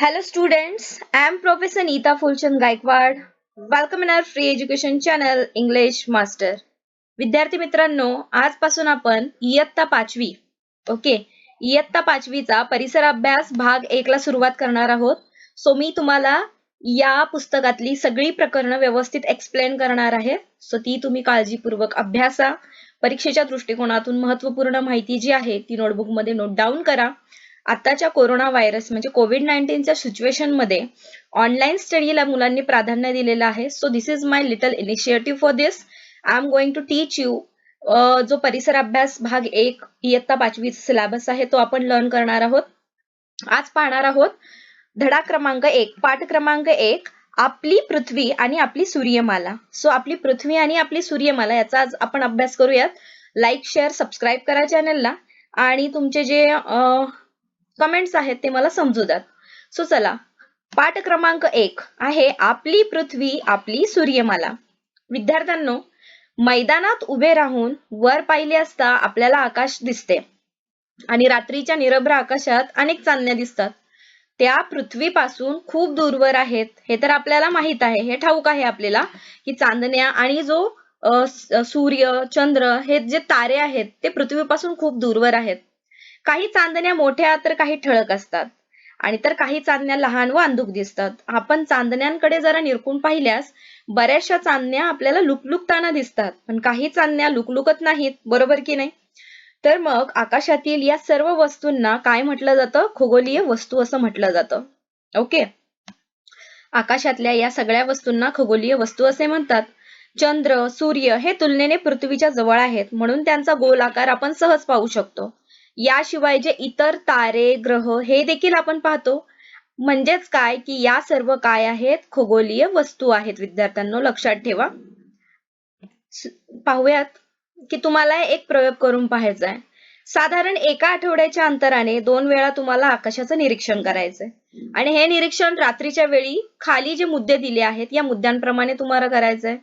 Hello students, I am Professor Neeta Fulchand Gaikwad. Welcome in our free education channel English Master. विद्यार्थी मित्रांनो आजपासून आपण इयत्ता पाचवी ओके इयत्ता पाचवीचा परिसर अभ्यास भाग एक ला सुरुवात करणार आहोत. सो मी तुम्हाला या पुस्तकातली सगळी प्रकरणं व्यवस्थित एक्सप्लेन करणार आहे. सो ती तुम्ही काळजीपूर्वक अभ्यासा. परीक्षेच्या दृष्टिकोनातून महत्त्वपूर्ण माहिती जी आहे ती नोटबुकमध्ये नोट डाऊन करा. आताच्या कोरोना व्हायरस म्हणजे कोविड नाईन्टीनच्या सिच्युएशनमध्ये ऑनलाईन स्टडीला मुलांनी प्राधान्य दिलेलं आहे. So this is my little initiative for this I am going to teach you जो परिसर अभ्यास भाग एक इयत्ता पाचवीचा सिलेबस आहे तो आपण लर्न करणार आहोत. आज पाहणार आहोत धडा क्रमांक एक पाठ क्रमांक एक आपली पृथ्वी आणि आपली सूर्यमाला. सो आपली पृथ्वी आणि आपली सूर्यमाला याचा आज आपण अभ्यास करूयात. लाईक शेअर सबस्क्राईब करा चॅनलला आणि तुमचे जे कमेंट्स आहेत ते मला समजू द्यात. सो चला. पाठ क्रमांक एक आहे आपली पृथ्वी आपली सूर्यमाला. विद्यार्थ्यांनो मैदानात उभे राहून वर पाहिले असता आपल्याला आकाश दिसते. आणि रात्रीच्या निरभ्र आकाशात अनेक चांदण्या दिसतात. त्या पृथ्वीपासून खूप दूरवर आहेत. हे तर आपल्याला माहीत आहे. हे ठाऊक आहे आपल्याला की चांदण्या आणि जो सूर्य चंद्र हे जे तारे आहेत ते पृथ्वीपासून खूप दूरवर आहेत. काही चांदण्या मोठ्या तर काही ठळक असतात. आणि तर काही चांदण्या लहान व अंधुक दिसतात. आपण चांदण्यांकडे जरा निरखून पाहिल्यास बऱ्याचशा चांदण्या आपल्याला लुकलुकताना दिसतात. पण काही चांदण्या लुकलुकत नाहीत बरोबर की नाही? तर मग आकाशातील या सर्व वस्तूंना काय म्हटलं जातं? खगोलीय वस्तू असं म्हटलं जातं. ओके? आकाशातल्या या सगळ्या वस्तूंना खगोलीय वस्तू असे म्हणतात. चंद्र सूर्य हे तुलनेने पृथ्वीच्या जवळ आहेत. म्हणून त्यांचा गोल आकार आपण सहज पाहू शकतो. याशिवाय जे इतर तारे ग्रह हे देखील आपण पाहतो. म्हणजेच काय? की या सर्व काय आहेत? खगोलीय वस्तू आहेत विद्यार्थ्यांनो. लक्षात ठेवा. पाहूयात की तुम्हाला एक प्रयोग करून पाहायचा आहे साधारण एका आठवड्याच्या अंतराने दोन वेळा तुम्हाला आकाशाचं निरीक्षण करायचंय. आणि हे निरीक्षण रात्रीच्या वेळी खाली जे मुद्दे दिले आहेत या मुद्द्यांप्रमाणे तुम्हाला करायचंय.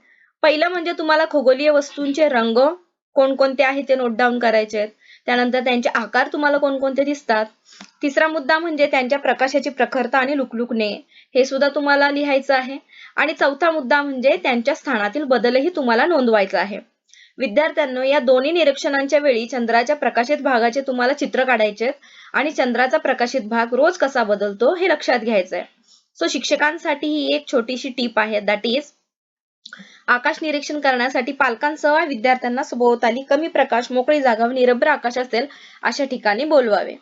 पहिलं म्हणजे तुम्हाला खगोलीय वस्तूंचे रंग कोणकोणते आहेत ते नोट डाऊन करायचे आहेत त्यानंतर त्यांचे आकार तुम्हाला कोणकोणते दिसतात? तिसरा मुद्दा म्हणजे त्यांच्या प्रकाशाची प्रखरता आणि लुकलुकणे. हे सुद्धा तुम्हाला लिहायचं आहे. आणि चौथा मुद्दा म्हणजे त्यांच्या स्थानातील बदलही तुम्हाला नोंदवायचा आहे. विद्यार्थ्यांनो या दोन्ही निरीक्षणांच्या वेळी चंद्राच्या प्रकाशित भागाचे तुम्हाला चित्र काढायचे आणि चंद्राचा प्रकाशित भाग रोज कसा बदलतो हे लक्षात घ्यायचंय. सो शिक्षकांसाठी ही एक छोटीशी टीप आहे. दॅट इज आकाश निरीक्षण करण्यासाठी पालकांसह विद्यार्थ्यांना सभोवताली कमी प्रकाश मोकळी जागा व निरभ्र आकाश असेल अशा ठिकाणी बोलवावे.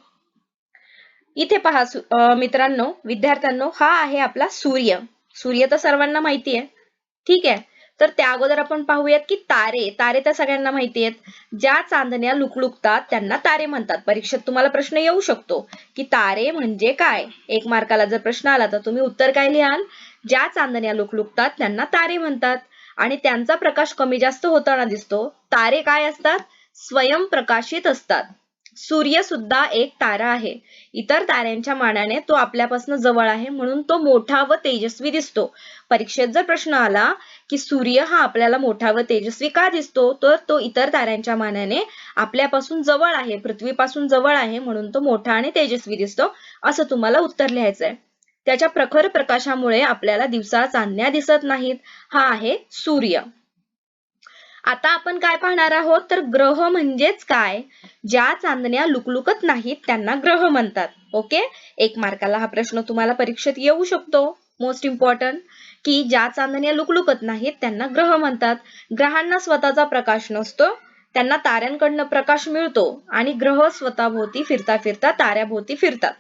इथे पहा मित्रांनो विद्यार्थ्यांनो हा आहे आपला सूर्य. सूर्य तर सर्वांना माहिती आहे ठीक आहे? तर त्या अगोदर आपण पाहूयात की तारे. तारे तर सगळ्यांना माहिती आहेत ज्या चांदण्या लुकलुकतात त्यांना तारे म्हणतात. परीक्षेत तुम्हाला प्रश्न येऊ शकतो की तारे म्हणजे काय? एक मार्काला जर प्रश्न आला तर तुम्ही उत्तर काय लिहाल? ज्या चांदण्या लुकलुकतात त्यांना तारे म्हणतात. आणि त्यांचा प्रकाश कमी जास्त होताना दिसतो. तारे काय असतात? स्वयंप्रकाशित असतात. सूर्य सुद्धा एक तारा आहे. इतर ताऱ्यांच्या मानाने तो आपल्यापासून जवळ आहे म्हणून तो मोठा व तेजस्वी दिसतो. परीक्षेत जर प्रश्न आला की सूर्य हा आपल्याला मोठा व तेजस्वी का दिसतो तर तो इतर ताऱ्यांच्या मानाने आपल्यापासून जवळ आहे पृथ्वीपासून जवळ आहे म्हणून तो मोठा आणि तेजस्वी दिसतो असं तुम्हाला उत्तर लिहायचंय. त्याच्या प्रखर प्रकाशामुळे आपल्याला दिवसा चांदण्या दिसत नाहीत. हा आहे सूर्य. आता आपण काय पाहणार आहोत? तर ग्रह म्हणजेच काय? ज्या चांदण्या लुकलुकत नाहीत त्यांना ग्रह म्हणतात. ओके? एक मार्काला हा प्रश्न तुम्हाला परीक्षेत येऊ शकतो. मोस्ट इम्पॉर्टंट की ज्या चांदण्या लुकलुकत नाहीत त्यांना ग्रह म्हणतात. ग्रहांना स्वतःचा प्रकाश नसतो. त्यांना ताऱ्यांकडनं प्रकाश मिळतो. आणि ग्रह स्वतःभोवती फिरता फिरता ताऱ्याभोवती फिरतात.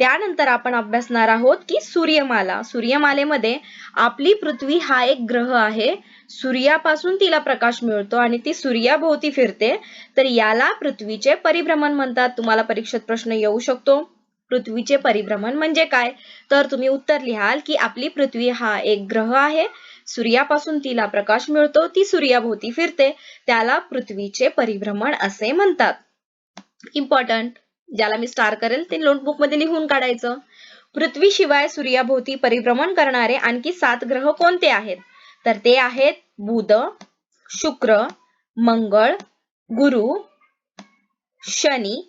त्यानंतर आपण अभ्यासणार आहोत की सूर्यमाला. सूर्यमालेमध्ये आपली पृथ्वी हा एक ग्रह आहे. सूर्यापासून तिला प्रकाश मिळतो आणि ती सूर्याभोवती फिरते. तर याला पृथ्वीचे परिभ्रमण म्हणतात. तुम्हाला परीक्षेत प्रश्न येऊ शकतो. पृथ्वीचे परिभ्रमण म्हणजे काय? तर तुम्ही उत्तर लिहाल की आपली पृथ्वी हा एक ग्रह आहे. सूर्यापासून तिला प्रकाश मिळतो ती सूर्याभोवती फिरते. त्याला पृथ्वीचे परिभ्रमण असे म्हणतात. इम्पॉर्टंट ज्याला मी स्टार करेल ते नोटबुकमध्ये लिहून काढायचं. पृथ्वीशिवाय सूर्याभोवती परिभ्रमण करणारे आणखी सात ग्रह कोणते आहेत? तर ते आहेत बुध शुक्र मंगळ गुरु शनी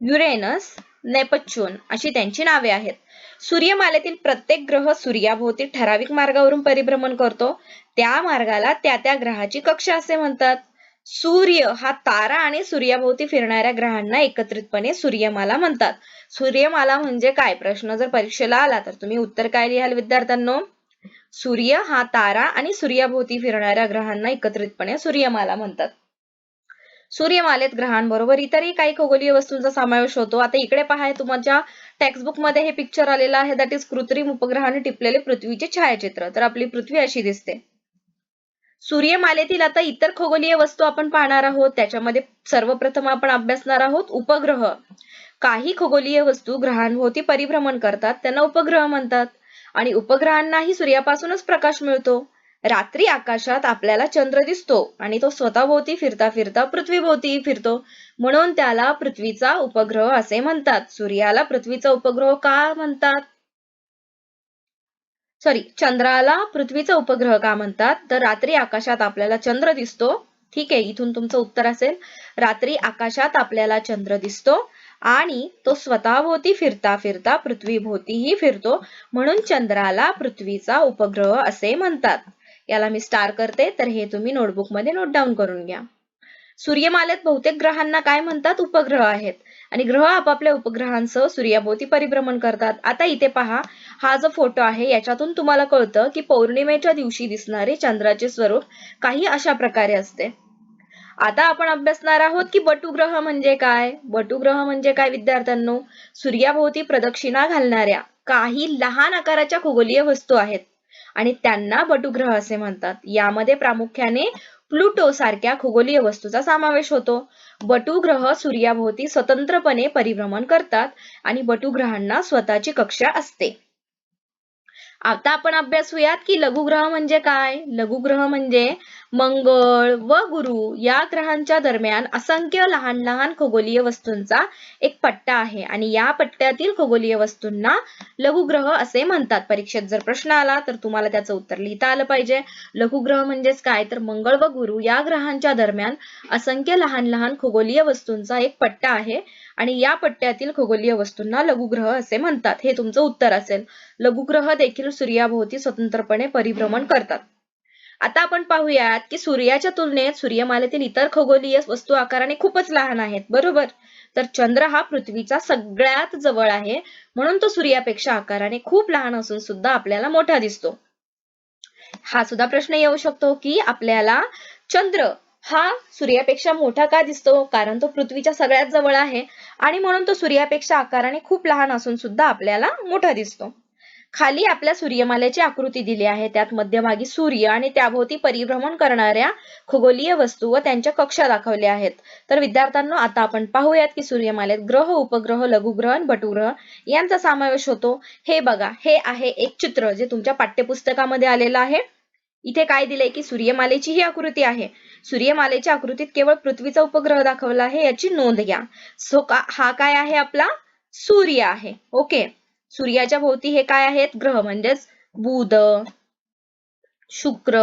युरेनस नेपच्यून अशी त्यांची नावे आहेत. सूर्यमालेतील प्रत्येक ग्रह सूर्याभोवती ठराविक मार्गावरून परिभ्रमण करतो. त्या मार्गाला त्या त्या ग्रहाची कक्षा असे म्हणतात. सूर्य हा तारा आणि सूर्याभोवती फिरणाऱ्या ग्रहांना एकत्रितपणे सूर्यमाला म्हणतात. सूर्यमाला म्हणजे काय? प्रश्न जर परीक्षेला आला तर तुम्ही उत्तर काय लिहाल विद्यार्थ्यांनो? सूर्य हा तारा आणि सूर्याभोवती फिरणाऱ्या ग्रहांना एकत्रितपणे सूर्यमाला म्हणतात. सूर्यमालेत ग्रहांबरोबर इतरही काही खगोलीय वस्तूंचा समावेश होतो. आता इकडे पहा तुमच्या टेक्स्टबुकमध्ये हे पिक्चर आलेलं आहे. दॅट इज कृत्रिम उपग्रहाने टिपलेले पृथ्वीचे छायाचित्र. तर आपली पृथ्वी अशी दिसते. सूर्यमालेतील आता इतर खगोलीय वस्तू आपण पाहणार आहोत. त्याच्यामध्ये सर्वप्रथम आपण अभ्यासणार आहोत उपग्रह. काही खगोलीय वस्तू ग्रहांभोवती परिभ्रमण करतात. त्यांना उपग्रह म्हणतात. आणि उपग्रहांनाही सूर्यापासूनच प्रकाश मिळतो. रात्री आकाशात आपल्याला चंद्र दिसतो आणि तो स्वतःभोवती फिरता फिरता पृथ्वीभोवती फिरतो. म्हणून त्याला पृथ्वीचा उपग्रह असे म्हणतात. सूर्याला पृथ्वीचा उपग्रह का म्हणतात? सॉरी चंद्राला पृथ्वीचा उपग्रह का म्हणतात? तर रात्री आकाशात आपल्याला चंद्र दिसतो. ठीक आहे इथून तुमचं उत्तर असेल. रात्री आकाशात आपल्याला चंद्र दिसतो आणि तो स्वतःभोवती फिरता फिरता पृथ्वीभोवतीही फिरतो. म्हणून चंद्राला पृथ्वीचा उपग्रह असे म्हणतात. याला मी स्टार करते तर हे तुम्ही नोटबुकमध्ये नोट डाऊन करून घ्या. सूर्यमालेत बहुतेक ग्रहांना काय म्हणतात? उपग्रह आहेत. आणि ग्रह आपापल्या उपग्रहांसह सूर्याभोवती परिभ्रमण करतात. आता इथे पहा हा जो फोटो आहे याच्यातून तुम्हाला कळतं की पौर्णिमेच्या दिवशी दिसणारे चंद्राचे स्वरूप काही अशा प्रकारे असते. आता आपण अभ्यासणार आहोत की बटुग्रह म्हणजे काय? बटुग्रह म्हणजे काय विद्यार्थ्यांनो? सूर्याभोवती प्रदक्षिणा घालणाऱ्या काही लहान आकाराच्या खगोलीय वस्तू आहेत. आणि त्यांना बटुग्रह असे म्हणतात. यामध्ये प्रामुख्याने प्लुटो सारख्या खगोलीय वस्तूचा समावेश होतो. बटुग्रह सूर्याभोवती स्वतंत्रपणे परिभ्रमण करतात आणि बटुग्रहांना स्वतःची कक्षा असते. आता आपण अभ्यासूयात की लघुग्रह म्हणजे काय? लघुग्रह म्हणजे मंगळ व गुरु या ग्रहांच्या दरम्यान असंख्य लहान लहान खगोलीय वस्तूंचा एक पट्टा आहे. आणि या पट्ट्यातील खगोलीय वस्तूंना लघुग्रह असे म्हणतात. परीक्षेत जर प्रश्न आला तर तुम्हाला त्याचं उत्तर लिहिता आलं पाहिजे. लघुग्रह म्हणजेच काय? तर मंगळ व गुरु या ग्रहांच्या दरम्यान असंख्य लहान लहान खगोलीय वस्तूंचा एक पट्टा आहे. आणि या पट्ट्यातील खगोलीय वस्तूंना लघुग्रह असे म्हणतात. हे तुमचं उत्तर असेल. लघुग्रह देखील सूर्याभोवती स्वतंत्रपणे परिभ्रमण करतात. आता आपण पाहूयात की सूर्याच्या तुलनेत सूर्यमालेतील इतर खगोलीय वस्तू आकाराने खूपच लहान आहेत बरोबर? तर चंद्र हा पृथ्वीचा सगळ्यात जवळ आहे म्हणून तो सूर्यापेक्षा आकाराने खूप लहान असून सुद्धा आपल्याला मोठा दिसतो. हा सुद्धा प्रश्न येऊ शकतो की आपल्याला चंद्र हा सूर्यापेक्षा मोठा का दिसतो? कारण तो पृथ्वीच्या सगळ्यात जवळ आहे आणि म्हणून तो सूर्यापेक्षा आकाराने खूप लहान असून सुद्धा आपल्याला मोठा दिसतो. खाली आपल्या सूर्यमालेची आकृती दिली आहे. त्यात मध्यभागी सूर्य आणि त्याभोवती परिभ्रमण करणाऱ्या खगोलीय वस्तू व त्यांच्या कक्षा दाखवल्या आहेत. तर विद्यार्थ्यांना आता आपण पाहूयात की सूर्यमालेत ग्रह उपग्रह लघुग्रह भटुग्रह बटुग्रह यांचा समावेश होतो. हे बघा हे आहे एक चित्र जे तुमच्या पाठ्यपुस्तकामध्ये आलेलं आहे. इथे काय दिलंय की सूर्यमालेची ही आकृती आहे. सूर्यमालेच्या आकृतीत केवळ पृथ्वीचा उपग्रह दाखवला आहे याची नोंद घ्या. सो का हा काय आहे आपला? सूर्य आहे. ओके. सूर्याच्या भोवती हे काय आहेत? ग्रह म्हणजेच बुध शुक्र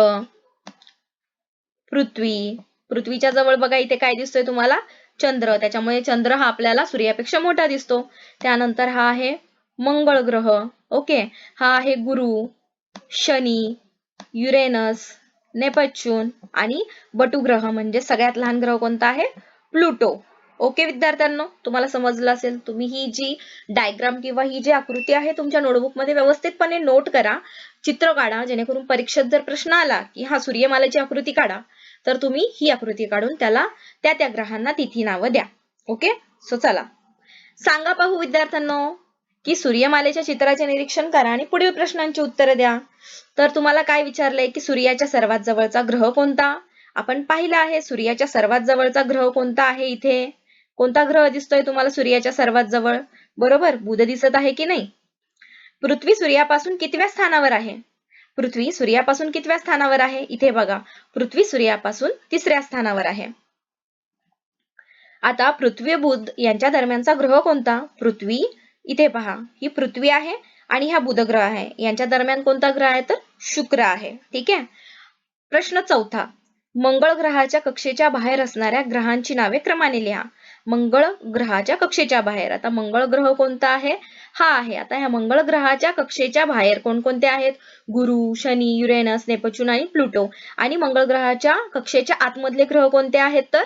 पृथ्वी. पृथ्वीच्या जवळ बघा इथे काय दिसतोय तुम्हाला? चंद्र. त्याच्यामुळे चंद्र हा आपल्याला सूर्यापेक्षा मोठा दिसतो. त्यानंतर हा आहे मंगळ ग्रह. ओके? हा आहे गुरु शनी युरेनस नेपच्यून आणि बटुग्रह. म्हणजे सगळ्यात लहान ग्रह कोणता आहे? प्लुटो. ओके विद्यार्थ्यांनो तुम्हाला समजलं असेल तुम्ही ही जी डायग्राम किंवा ही जी आकृती आहे तुमच्या नोटबुकमध्ये व्यवस्थितपणे नोट करा. चित्र काढा जेणेकरून परीक्षेत जर प्रश्न आला की हा सूर्यमालेची आकृती काढा तर तुम्ही ही आकृती काढून त्याला त्या त्या ग्रहांना तिथी नावं द्या. ओके सो चला. सांगा पाहू विद्यार्थ्यांनो की सूर्यमालेच्या चित्राचे निरीक्षण करा आणि पुढील प्रश्नांची उत्तरं द्या. तर तुम्हाला काय विचारलंय की सूर्याच्या सर्वात जवळचा ग्रह कोणता? आपण पाहिलं आहे सूर्याच्या सर्वात जवळचा ग्रह कोणता आहे इथे? कोणता ग्रह दिसतोय तुम्हाला सूर्याच्या सर्वात जवळ? बरोबर? बुध दिसत आहे की नाही? पृथ्वी सूर्यापासून कितव्या स्थानावर आहे? पृथ्वी सूर्यापासून कितव्या स्थानावर आहे? इथे बघा. पृथ्वी सूर्यापासून तिसऱ्या स्थानावर आहे. आता पृथ्वी बुध यांच्या दरम्यानचा ग्रह कोणता? पृथ्वी. इथे पहा. ही पृथ्वी आहे आणि हा बुध ग्रह आहे. यांच्या दरम्यान कोणता ग्रह आहे तर शुक्र आहे. ठीक आहे? प्रश्न चौथा. मंगळ ग्रहाच्या कक्षेच्या बाहेर असणाऱ्या ग्रहांची नावे क्रमाने लिहा. मंगळ ग्रहाच्या कक्षेच्या बाहेर. आता मंगळ ग्रह कोणता आहे? हा आहे. आता ह्या मंगळ ग्रहाच्या कक्षेच्या बाहेर कोणकोणते आहेत? गुरु शनी युरेनस नेपच्यून आणि प्लुटो. आणि मंगळ ग्रहाच्या कक्षेच्या आतमधले ग्रह कोणते आहेत तर?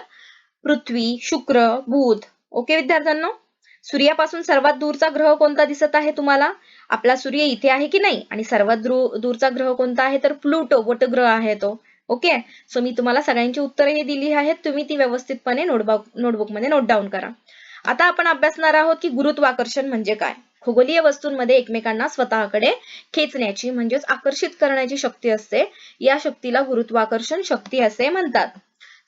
पृथ्वी शुक्र बुध. ओके विद्यार्थ्यांनो? सूर्यापासून सर्वात दूरचा ग्रह कोणता दिसत आहे तुम्हाला? आपला सूर्य इथे आहे की नाही? आणि सर्वात दूरचा ग्रह कोणता आहे तर? प्लुटो वटग्रह आहे तो. ओके? सो मी तुम्हाला सगळ्यांची उत्तरे हे दिली आहेत. तुम्ही ती व्यवस्थितपणे नोटबुक नोटबुकमध्ये नोट डाऊन करा. आता आपण अभ्यासणार आहोत की गुरुत्वाकर्षण म्हणजे काय? खगोलीय वस्तूंमध्ये एकमेकांना स्वतःकडे खेचण्याची म्हणजेच आकर्षित करण्याची शक्ती असते. या शक्तीला गुरुत्वाकर्षण शक्ती असे म्हणतात.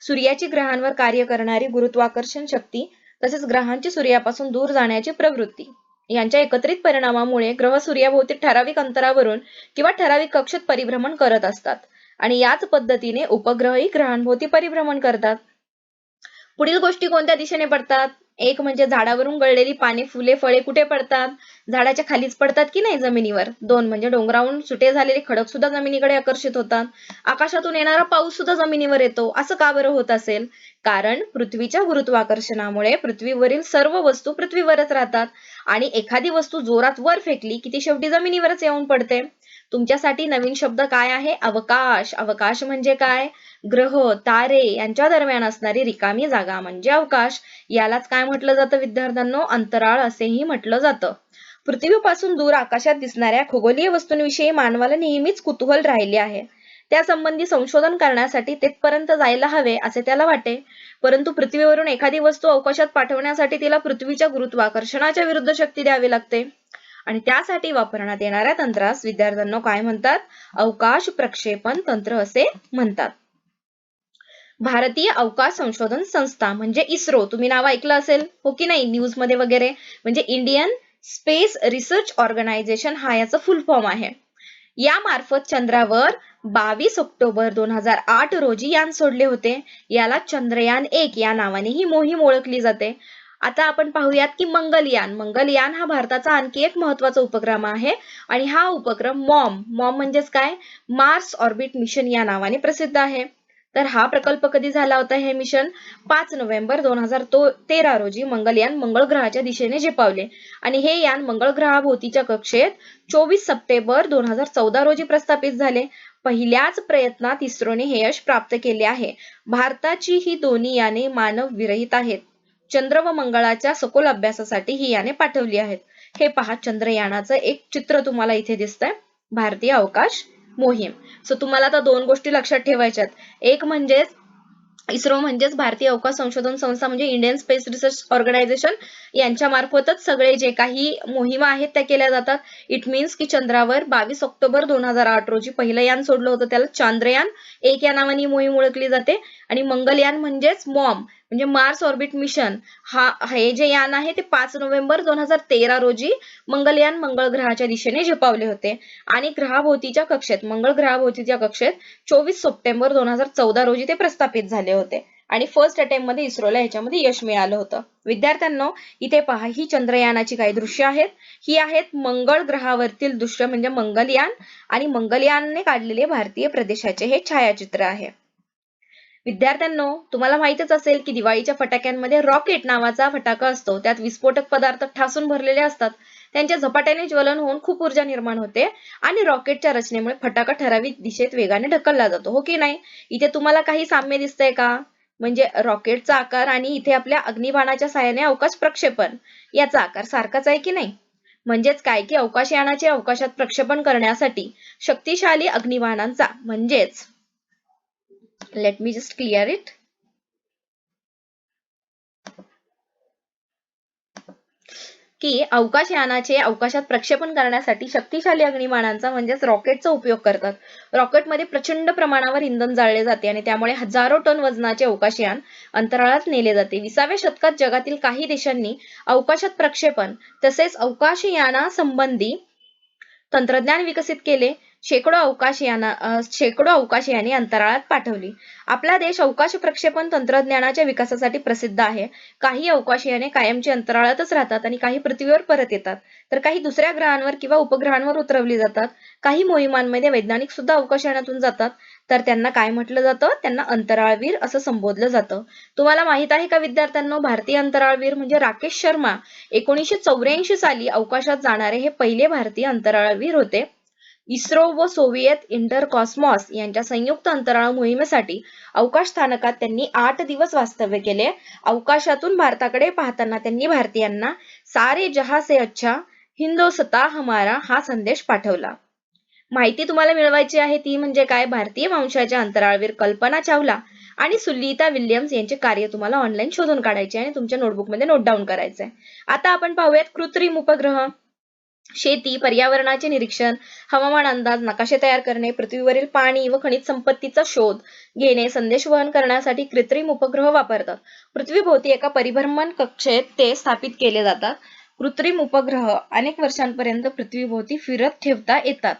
सूर्याची ग्रहांवर कार्य करणारी गुरुत्वाकर्षण शक्ती तसेच ग्रहांची सूर्यापासून दूर जाण्याची प्रवृत्ती. यांच्या एकत्रित परिणामामुळे ग्रह सूर्याभोवती ठराविक अंतरावरून किंवा ठराविक कक्षेत परिभ्रमण करत असतात. आणि याच पद्धतीने उपग्रहही ग्रहांभोवती परिभ्रमण करतात. पुढील गोष्टी कोणत्या दिशेने पडतात? एक म्हणजे झाडावरून गळलेली पाने फुले फळे कुठे पडतात? झाडाच्या खालीच पडतात की नाही जमिनीवर? दोन म्हणजे डोंगरावरून सुटे झालेले खडक सुद्धा जमिनीकडे आकर्षित होतात. आकाशातून येणारा पाऊस सुद्धा जमिनीवर येतो. असं का बरं होत असेल? कारण पृथ्वीच्या गुरुत्वाकर्षणामुळे पृथ्वीवरील सर्व वस्तू पृथ्वीवरच राहतात. आणि एखादी वस्तू जोरात वर फेकली की ती शेवटी जमिनीवरच येऊन पडते. तुमच्यासाठी नवीन शब्द काय आहे? अवकाश. अवकाश म्हणजे काय? ग्रह तारे यांच्या दरम्यान असणारी रिकामी जागा म्हणजे अवकाश. यालाच काय म्हटलं जातं विद्यार्थ्यांनो? अंतराळ असेही म्हटलं जातं. पृथ्वीपासून दूर आकाशात दिसणाऱ्या खगोलीय वस्तूंविषयी मानवाला नेहमीच कुतूहल राहिले आहे. त्यासंबंधी संशोधन करण्यासाठी तेथपर्यंत जायला हवे असे त्याला वाटे. परंतु पृथ्वीवरून एखादी वस्तू अवकाशात पाठवण्यासाठी तिला पृथ्वीच्या गुरुत्वाकर्षणाच्या विरुद्ध शक्ती द्यावी लागते. आणि त्यासाठी वापरण्यात येणाऱ्या तंत्रास विद्यार्थ्यांना काय म्हणतात? अवकाश प्रक्षेपण तंत्र असे म्हणतात. भारतीय अवकाश संशोधन संस्था म्हणजे इस्रो. तुम्ही नाव ऐकलं असेल? हो की नाही? न्यूजमध्ये वगैरे. म्हणजे इंडियन स्पेस रिसर्च ऑर्गनायझेशन हा याचा फुल फॉर्म आहे. या मार्फत चंद्रावर बावीस ऑक्टोबर दोन हजार आठ रोजी यान सोडले होते. याला चंद्रयान एक या नावाने ही मोहीम ओळखली जाते. आता आपण पाहूयात की मंगलयान. मंगलयान हा भारताचा आणखी एक महत्त्वाचा उपक्रम आहे आणि हा उपक्रम मॉम. मॉम म्हणजेच काय? मार्स ऑर्बिट मिशन या नावाने प्रसिद्ध आहे. तर हा प्रकल्प कधी झाला होता हे मिशन पाच नोव्हेंबर दोन हजार तेरा रोजी मंगलयान मंगळ ग्रहाच्या दिशेने झेपावले. आणि हे यान मंगळ ग्रहाभोवतीच्या कक्षेत चोवीस सप्टेंबर दोन हजार चौदा रोजी प्रस्थापित झाले. पहिल्याच प्रयत्नात इस्रोने हे यश प्राप्त केले आहे. भारताची ही दोन्ही याने मानव विरहित आहेत. चंद्र व मंगळाच्या सखोल अभ्यासासाठी ही याने पाठवली आहेत. हे पहा चंद्रयानाचं एक चित्र तुम्हाला इथे दिसतंय. भारतीय अवकाश मोहीम. सो तुम्हाला आता दोन गोष्टी लक्षात ठेवायच्यात एक म्हणजेच इस्रो म्हणजेच भारतीय अवकाश संशोधन संस्था म्हणजे इंडियन स्पेस रिसर्च ऑर्गनायझेशन. यांच्या मार्फतच सगळे जे काही मोहिमा आहेत त्या केल्या जातात. इट मीन्स की चंद्रावर बावीस ऑक्टोबर दोन हजार आठ रोजी पहिलं यान सोडलं होतं त्याला. चांद्रयान एक या नावाने मोहीम ओळखली जाते. आणि मंगलयान म्हणजेच मॉम. म्हणजे मार्स ऑर्बिट मिशन हा हे जे यान आहे ते पाच नोव्हेंबर दोन हजार तेरा रोजी मंगलयान मंगळ ग्रहाच्या दिशेने झेपावले होते. आणि ग्रहाभोवतीच्या कक्षेत मंगळ ग्रहाभोवतीच्या कक्षेत चोवीस सप्टेंबर दोन हजार चौदा रोजी ते प्रस्थापित झाले होते. आणि फर्स्ट अटेम्प्टमध्ये इस्रोला ह्याच्यामध्ये यश मिळालं होतं. विद्यार्थ्यांनो इथे पहा ही चंद्रयानाची काही दृश्य आहेत. ही आहेत मंगळ ग्रहावरतील दृश्य म्हणजे मंगलयान आणि मंगलयानने काढलेले भारतीय प्रदेशाचे हे छायाचित्र आहे. विद्यार्थ्यांनो तुम्हाला माहितच असेल की दिवाळीच्या फटाक्यांमध्ये रॉकेट नावाचा फटाका असतो. त्यात विस्फोटक पदार्थ ठासून भरलेले असतात. त्यांच्या झपाट्याने ज्वलन होऊन खूप ऊर्जा निर्माण होते आणि रॉकेटच्या रचनेमुळे फटाका ठराविक दिशेत वेगाने ढकलला जातो. हो की नाही? इथे तुम्हाला काही साम्य दिसतंय का? म्हणजे रॉकेटचा आकार आणि इथे आपल्या अग्निबाणाच्या साहाय्याने अवकाश प्रक्षेपण. याचा आकार सारखाच आहे की नाही? म्हणजेच काय की अवकाशयानाचे अवकाशात प्रक्षेपण करण्यासाठी शक्तिशाली अग्निबाणांचा म्हणजेच let me just clear it. की अवकाशयानाचे अवकाशात प्रक्षेपण करण्यासाठी शक्तिशाली अग्निबाणांचा म्हणजेच रॉकेटचा उपयोग करतात. रॉकेटमध्ये प्रचंड प्रमाणावर इंधन जाळले जाते आणि त्यामुळे हजारो टन वजनाचे अवकाशयान अंतराळात नेले जाते. विसाव्या शतकात जगातील काही देशांनी अवकाशात प्रक्षेपण तसेच अवकाशयाना संबंधी तंत्रज्ञान विकसित केले. शेकडो अवकाशयाना अं, शेकडो अवकाशयाने अंतराळात पाठवली. आपला देश अवकाश प्रक्षेपण तंत्रज्ञानाच्या विकासासाठी प्रसिद्ध आहे. काही अवकाशयाने कायमची अंतराळातच राहतात आणि काही पृथ्वीवर परत येतात. तर काही दुसऱ्या ग्रहांवर किंवा उपग्रहांवर उतरवली जातात. काही मोहिमांमध्ये वैज्ञानिक सुद्धा अवकाशयानातून जातात. तर त्यांना काय म्हटलं जातं? त्यांना अंतराळवीर असं संबोधलं जातं. तुम्हाला माहीत आहे का विद्यार्थ्यांनो भारतीय अंतराळवीर म्हणजे राकेश शर्मा. एकोणीसशे चौऱ्याऐंशी साली अवकाशात जाणारे हे पहिले भारतीय अंतराळवीर होते. इस्रो व सोव्हिएत इंटर कॉस्मॉस यांच्या संयुक्त अंतराळ मोहिमेसाठी अवकाश स्थानकात त्यांनी आठ दिवस वास्तव्य केले. अवकाशातून भारताकडे पाहताना त्यांनी भारतीयांना सारे जहा से अच्छा हिंदोसता हमारा हा संदेश पाठवला. माहिती तुम्हाला मिळवायची आहे ती म्हणजे काय? भारतीय वंशाच्या अंतराळवीर कल्पना चावला आणि सुलिता विल्यम्स यांचे कार्य तुम्हाला ऑनलाईन शोधून काढायचे आणि तुमच्या नोटबुकमध्ये नोट डाऊन करायचे आता आपण पाहूयात कृत्रिम उपग्रह. शेती पर्यावरणाचे निरीक्षण हवामान अंदाज नकाशे तयार करणे पृथ्वीवरील पाणी व खनिज संपत्तीचा शोध घेणे संदेश वहन करण्यासाठी कृत्रिम उपग्रह वापरतात. पृथ्वीभोवती एका परिभ्रमण कक्षेत ते स्थापित केले जातात. कृत्रिम उपग्रह अनेक वर्षांपर्यंत पृथ्वीभोवती फिरत ठेवता येतात.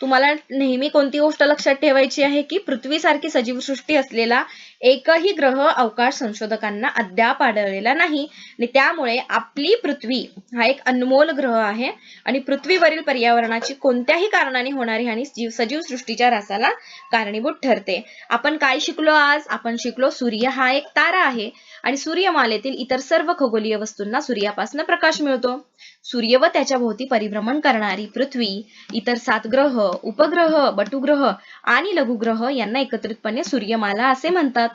तुम्हाला नेहमी कोणती गोष्ट लक्षात ठेवायची आहे की पृथ्वीसारखी सजीव सृष्टी असलेला एकही ग्रह अवकाश संशोधकांना अद्याप आढळलेला नाही. आणि त्यामुळे आपली पृथ्वी हा एक अनमोल ग्रह आहे. आणि पृथ्वीवरील पर्यावरणाची कोणत्याही कारणाने होणारी हानी जीव सजीव सृष्टीच्या रासाला कारणीभूत ठरते. आपण काय शिकलो आज? आपण शिकलो सूर्य हा एक तारा आहे. आणि सूर्यमालेतील इतर सर्व खगोलीय वस्तूंना सूर्यापासून प्रकाश मिळतो. सूर्य व त्याच्या भोवती परिभ्रमण करणारी पृथ्वी इतर सात ग्रह उपग्रह बटुग्रह आणि लघुग्रह यांना एकत्रितपणे सूर्यमाला असे म्हणतात.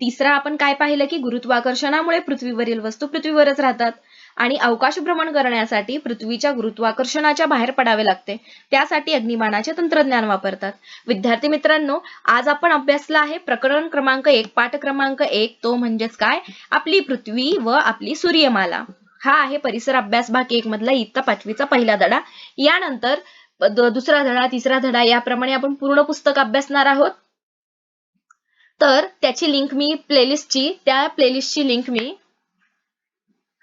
तिसरा आपण काय पाहिलं की गुरुत्वाकर्षणामुळे पृथ्वीवरील वस्तू पृथ्वीवरच राहतात. आणि अवकाश भ्रमण करण्यासाठी पृथ्वीच्या गुरुत्वाकर्षणाच्या बाहेर पडावे लागते. त्यासाठी अग्निबाणाचे तंत्रज्ञान वापरतात. विद्यार्थी मित्रांनो आज आपण अभ्यासला आहे प्रकरण क्रमांक एक पाठ क्रमांक एक तो म्हणजेच काय? आपली पृथ्वी व आपली सूर्यमाला. हा आहे परिसर अभ्यास भाग एक मधला इयत्ता पाचवीचा पहिला धडा. यानंतर दुसरा धडा तिसरा धडा याप्रमाणे आपण पूर्ण पुस्तक अभ्यासणार आहोत. तर त्याची लिंक मी प्लेलिस्टची त्या प्लेलिस्टची लिंक मी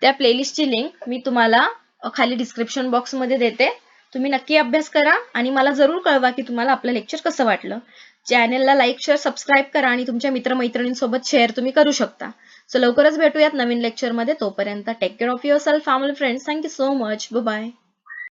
त्या प्लेलिस्टची लिंक मी तुम्हाला खाली डिस्क्रिप्शन बॉक्समध्ये देते. तुम्ही नक्की अभ्यास करा आणि मला जरूर कळवा की तुम्हाला आपलं लेक्चर कसं वाटलं. चॅनेलला लाईक शेअर सबस्क्राईब करा आणि तुमच्या मित्रमैत्रिणींसोबत शेअर तुम्ही करू शकता. सो लवकरच भेटूयात नवीन लेक्चरमध्ये तोपर्यंत take care of yourself family friends thank you so much bye